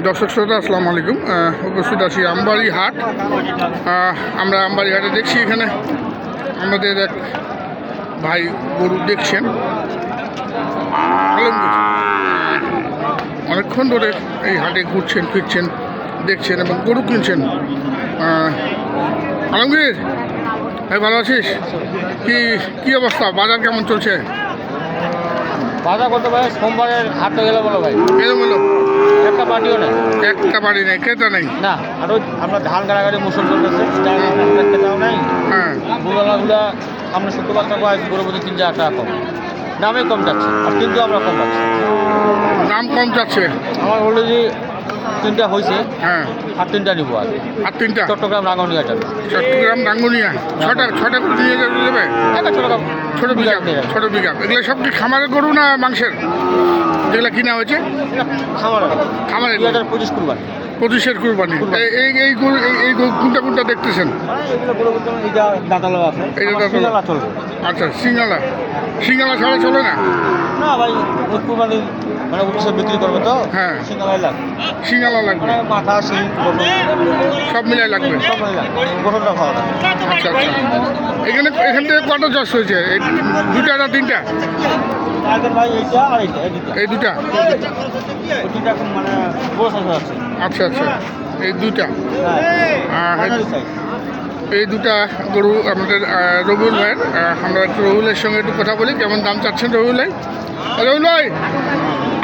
দর্শক শ্রোতা আসসালামু আলাইকুম। উপস্থিত আছি আমবাড়ি হাট। আমরা আমবাড়ি হাটে দেখছি এখানে আমাদের এক ভাই গরু দেখছেন। অনেকক্ষণ ধরে এই হাটে ঘুরছেন ফিরছেন দেখছেন এবং গরু কিনছেন। আলমগীর ভাই ভালো আছিস? কি কি অবস্থা? বাজার কেমন চলছে? বাজার করতে পারে সোমবারের হাটটা গেলে বলো ভাই। এরকম হলো একটা পার্টিও নেই। একটা বাড়ি নেই ক্রেতা নেই। না আর ওই আমরা ধান গাড়াগাড়ি মুসল করতেছে খেতাও নাই হ্যাঁ। বুড়ালাগুলা আমরা শুক্রবার টাকা আজ গরু প্রতি তিন হাজার টাকা কম। দামে কম যাচ্ছে আর কিন্তু আমরা কম পাচ্ছি। দাম কম যাচ্ছে। আমার অলরেডি তিনটা হয়েছে হ্যাঁ। আর তিনটা নিবো আর আর তিনটা? চট্টগ্রাম রাঙ্গনিয়া যাবে চট্টগ্রাম ডাঙ্গুনিয়া ছটা ছটা করে নিয়ে যাবে? চট্টগ্রাম ছোট পিক ছোট পিক এগুলো সব কি খামারের গরু না মাংসের? যেগুলো কিনা হয়েছে? খামারে পঁচিশ কুরবানি। পঁচিশের কুরবানি। এই- এই এই কোনটা কোনটা দেখতেছেন? চলবে আচ্ছা সিঙ্গালা সিঙ্গালা ছাড়া চলে না? না ভাই কুরবানি মানে উঠে বিক্রি করবে তো? হ্যাঁ। সিঙ্গালাই লাগবে। সিঙ্গালা লাগবে। মানে মাথা গঠন। সব মিলাই লাগবে? সব মিলে লাগবে। গঠনটা খাওয়া আচ্ছা আচ্ছা। এখানে এখান থেকে কত চাষ হয়েছে? এই দুটা না তিনটা? এই দুটা মানে আচ্ছা আচ্ছা। এই দুটা হ্যাঁ। এই দুটা গরু আমাদের রবিউল ভাইয়ের। আমরা একটু রবিউলের সঙ্গে একটু কথা বলি কেমন দাম চাচ্ছেন রবিউল ভাই? রবিউল ভাই!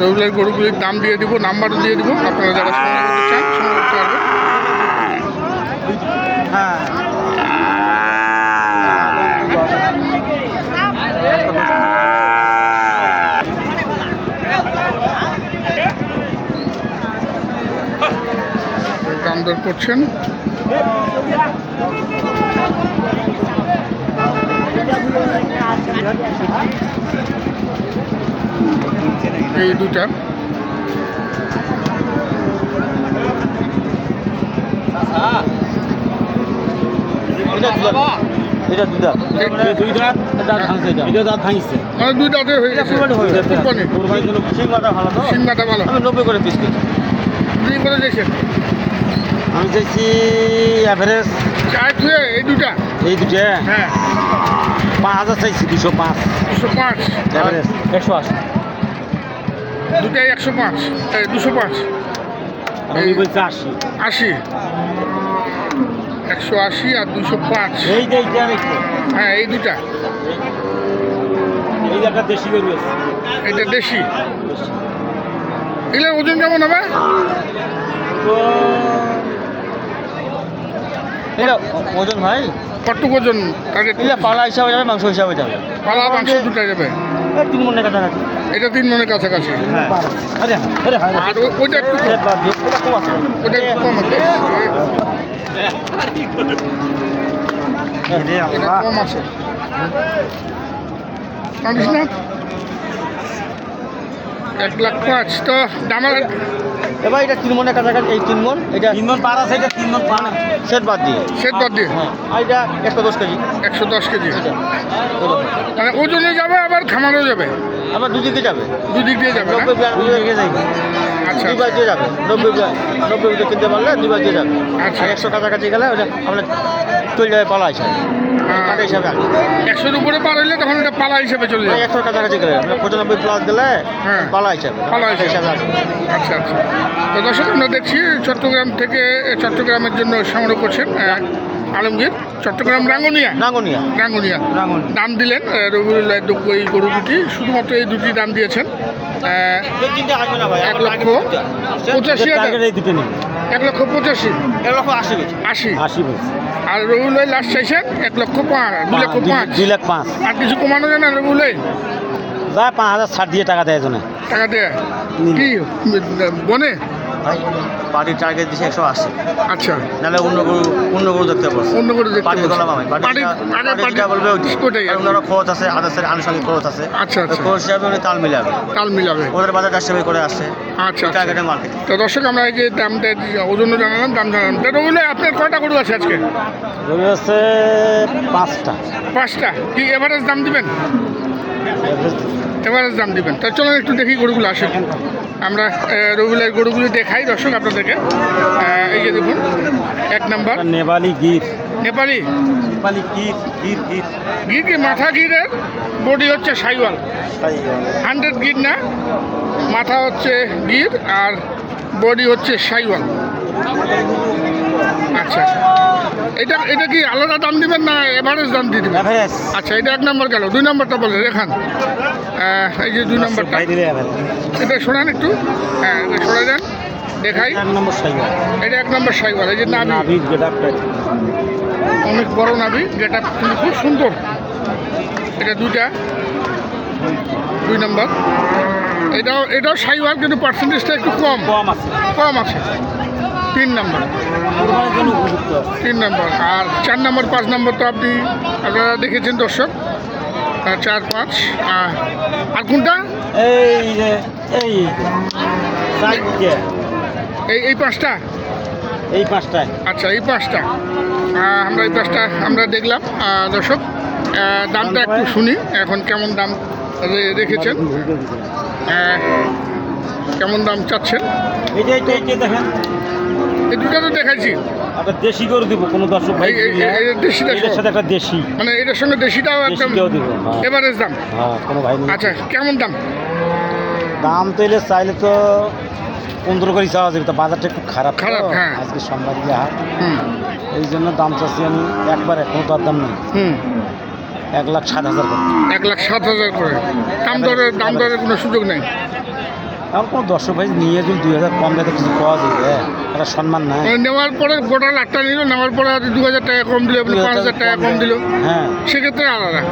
রবিউলের গরুগুলির দাম দিয়ে দিব নাম্বারও দিয়ে দিব আপনারা যারা দাম দর করছেন। এই দুটা। এটা দুই দাঁত ভাঙছে এটা। এটা দাঁত ভাঙছে। দুই দাঁতে হয়ে গেছে। কুরবানি হয়ে গেছে। কুরবানি। কুরবানি জন্য সিংমাটা ভালো তো? সিংমাটা ভালো। আমি নব্বই করে পিস কিনছি আপনি করে দিয়েছেন আমি চাইছি অ্যাভারেজ এই দুটা। এই দুটো? হ্যাঁ। পাঁচ হাজার চাইছি দুশো পাঁচ। দুশো পাঁচ। অ্যাভারেজ একশো আশি। দুটাই একশো পাঁচ দুশো পাঁচ। আশি। আশি। একশো আশি আর দুশো পাঁচ। হ্যাঁ এই দুটা। এটা দেশি। এগুলোর ওজন কেমন হবে? এটা ওজন ভাই? কটুক ওজন? পালা হিসাবে যাবে মাংস হিসাবে যাবে। পালা মাংস দুটা যাবে। তিন মনে কাছাকাছি এটা তিন মনের কাছাকাছি। হ্যাঁ। আরে ওইটা একটু ওটা একটু কম আছে। কম আছে। জানিস না? এক লাখ পাঁচ তো দামাল। এবার এটা তিন মনের কাছাকাছি। এই তিন মন এটা তিন মন পার আছে এটা তিন মন পার সেট বাদ দিয়ে। সেট বাদ দিয়ে। হ্যাঁ। আর এটা একশো দশ কেজি। একশো দশ কেজি। এটা। মানে ওজনে যাবে আবার খামারও যাবে। আমার দুদিকে যাবে। দুদিক দিয়ে যাবে নব্বই যাবে। আচ্ছা। দুইবার দিয়ে যাবে। নব্বই নব্বই কিনতে পারলে দুইবার দিয়ে যাবে। আচ্ছা। একশো কাছাকাছি গেলে ওটা চলে যাবে পালা হিসাবে। হ্যাঁ। টাকা হিসাবে আসবে একশোর উপরে পার হইলে তখন এটা পালা হিসেবে চলে যাবে। কাছাকাছি গেলে আপনার পঁচানব্বই প্লাস গেলে হ্যাঁ। পালা হিসাবে। পালা হিসাবে। আচ্ছা আচ্ছা। তো দর্শক আমরা দেখছি চট্টগ্রাম থেকে চট্টগ্রামের জন্য সংগ্রহ করছেন আলমগীর চট্টগ্রাম রাঙ্গুনিয়া? নাঙ্গনিয়া রাঙ্গুনিয়া। রাঙ্গনিয়া। দাম দিলেন আহ, রবিউল দুগ্গ এই গরু দুটি শুধুমাত্র এই দুটি দাম দিয়েছেন। এক লক্ষ পঁচাশি এই দুটো এক লক্ষ পঁচাশি। এক লক্ষ আশি আশি। আশি আর রবিউল লাস্ট চাইছেন এক লক্ষ পাঁচ দু লক্ষ পাঁচ। দুই লাখ পাঁচ। আর কিছু কমানো যায় না রবিউল যা পাঁচ হাজার ছাড় দিয়ে টাকা দেয় জনে টাকা দেয়? কি বনে? ভাই পার্টির টার্গেট দিছে একশো আশি। আচ্ছা। নাহলে অন্য গরু অন্য গরু দেখতে পারছে অন্য করে দেখতে পার্টি পাচ্ছি। গলা মামাই পার্টি পার্টি- আগে পার্টি পার্টি- যেটা বলবে ওইটাই। ওনারা খরচ আছে আদার্সের আনুষঙ্গিক খরচ আছে। আচ্ছা আচ্ছা। খরচ হিসাবে উনি তাল মিলাবে। তাল মিলাবে। ওদের বাজার হিসাবে করে আসছে। আচ্ছা আচ্ছা। টার্গেটে মার্কেট তো দর্শক আমরা এই যে দামটা ওজন জানালাম দাম জানালাম। তো রবিলে আপনার কয়টা গরু আছে আজকে? গরু আছে পাঁচটা। পাঁচটা। কি এভারেজ দাম দিবেন? এভারেজ দাম দিবেন। তা চলুন একটু দেখি গরুগুলো আসে। আমরা রবিলের গরুগুলি দেখাই দর্শক আপনাদেরকে। এই যে দেখুন এক নাম্বার। নেপালি গির। নেপালি? নেপালি গির গির গির। গির কি মাথা গিরের? বডি হচ্ছে সাইওয়াল। হান্ড্রেড গির না? মাথা হচ্ছে গির আর বডি হচ্ছে সাইওয়াল। আচ্ছা এটা এটা কি আলাদা দাম দিবেন না এভারেজ দাম দিয়ে দিবেন? আচ্ছা এটা এক নম্বর গেল। দুই নম্বরটা বলে আহ, এই যে দুই নম্বরটা। এটা শোনান একটু। হ্যাঁ এটা শোনা যান। দেখাই। এটা এক নম্বর সাইওয়াল এই যে নাভি। অনেক বড় নাভি। যেটা কিন্তু খুব সুন্দর। এটা দুইটা। দুই নম্বর। এটাও এটাও সাইওয়াল কিন্তু পার্সেন্টেজটা একটু কম। কম আছে। কম আছে। তিন নম্বর। তিন নম্বর। আর চার নম্বর পাঁচ নম্বর তো আপনি আপনারা দেখেছেন দর্শক। চার পাঁচ আর কোনটা? এই এই এই এই পাঁচটা? এই পাঁচটায়। আচ্ছা এই পাঁচটা। আমরা এই পাঁচটা আমরা দেখলাম। দর্শক দামটা একটু শুনি। এখন কেমন দাম রেখেছেন? কেমন দাম চাচ্ছেন? দেখেন। দুটো তো দেখাইছি। একটা দেশি গরু দিব কোনো দর্শক ভাই দেশিটা সাথে একটা দেশি। মানে এটার সঙ্গে দেশিটাও একদম দিব হ্যাঁ। এভারেজ দাম। হ্যাঁ কোনো ভাই আচ্ছা কেমন দাম? দাম তো এলে চাইলে তো পনেরো করে চাওয়া যাবে তা বাজারটা একটু খারাপ খারাপ, হ্যাঁ। আজকে সোমবার দিয়ে হাট হুম। এই জন্য দাম চাচ্ছি আমি একবার কোনো তার দাম নেই। হুম। এক লাখ সাত হাজার করে। এক লাখ সাত হাজার করে। দাম দরের দাম দরের কোনো সুযোগ নেই? তাহলে কোনো দর্শক ভাই নিয়ে যদি দুই হাজার কম দামে কিছু পাওয়া যায় হ্যাঁ একটা সম্মান মানে নেওয়ার পরে গোটা লাখটা নিল নেওয়ার পরে দু হাজার টাকা কম দিল আপনি পাঁচ হাজার টাকা কম দিল। হ্যাঁ। সেক্ষেত্রে আলাদা।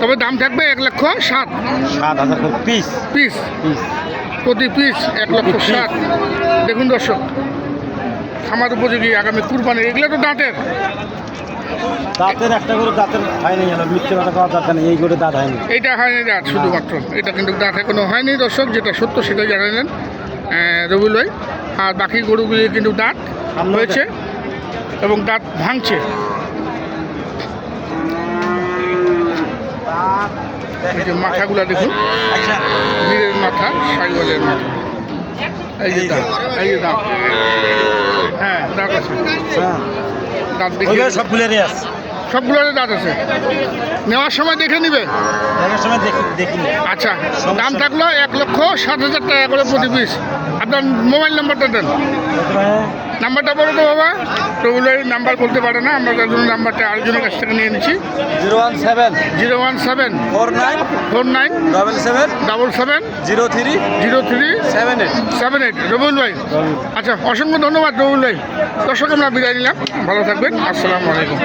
তবে দাম থাকবে এক লক্ষ সাত সাত হাজার পিস পিস প্রতি পিস এক লক্ষ সাত দেখুন দর্শক খামার উপযোগী আগামী কুরবানি এগুলো তো দাঁতের। দাঁতের একটা করে দাঁতের হয়নি হলো মিথ্যে কথা দরকার নেই এই করে দাঁত হয়নি। এইটা হয়নি দাঁত শুধুমাত্র। এটা কিন্তু দাঁত এখনও হয়নি দর্শক যেটা সত্য সেটাই জানালেন রবিল ভাই। আর বাকি গরুগুলি কিন্তু দাঁত হয়েছে এবং দাঁত ভাঙছে। এই যে মাথাগুলা দেখুন। আচ্ছা। বীরের মাথা সাইওয়ালের মাথা। এই যে দাঁত এই যে দাঁত। হ্যাঁ দাঁত আছে। হ্যাঁ। দাঁত দেখে ওইগুলো সব আছে। সবগুলোরই দাঁত আছে। নেওয়ার সময় দেখে নিবে। দেখার সময় দেখি আচ্ছা দাম থাকল এক লক্ষ সাত হাজার টাকা করে প্রতি পিস। আপনার মোবাইল নাম্বারটা দেন। নাম্বারটা বলো তো বাবা। ভাই নাম্বার বলতে পারে না আমরা তার জন্য নাম্বারটা আরেকজনের কাছ থেকে নিয়ে নিচ্ছি। Zero one seven. Zero one seven. Four nine. Four nine. Double seven. Double seven. Zero three. Zero three. Seven eight. Seven eight. Rabiul ভাই। আচ্ছা অসংখ্য ধন্যবাদ রবিউল ভাই। দর্শক আমরা বিদায় নিলাম। ভালো থাকবেন। আসসালামু আলাইকুম।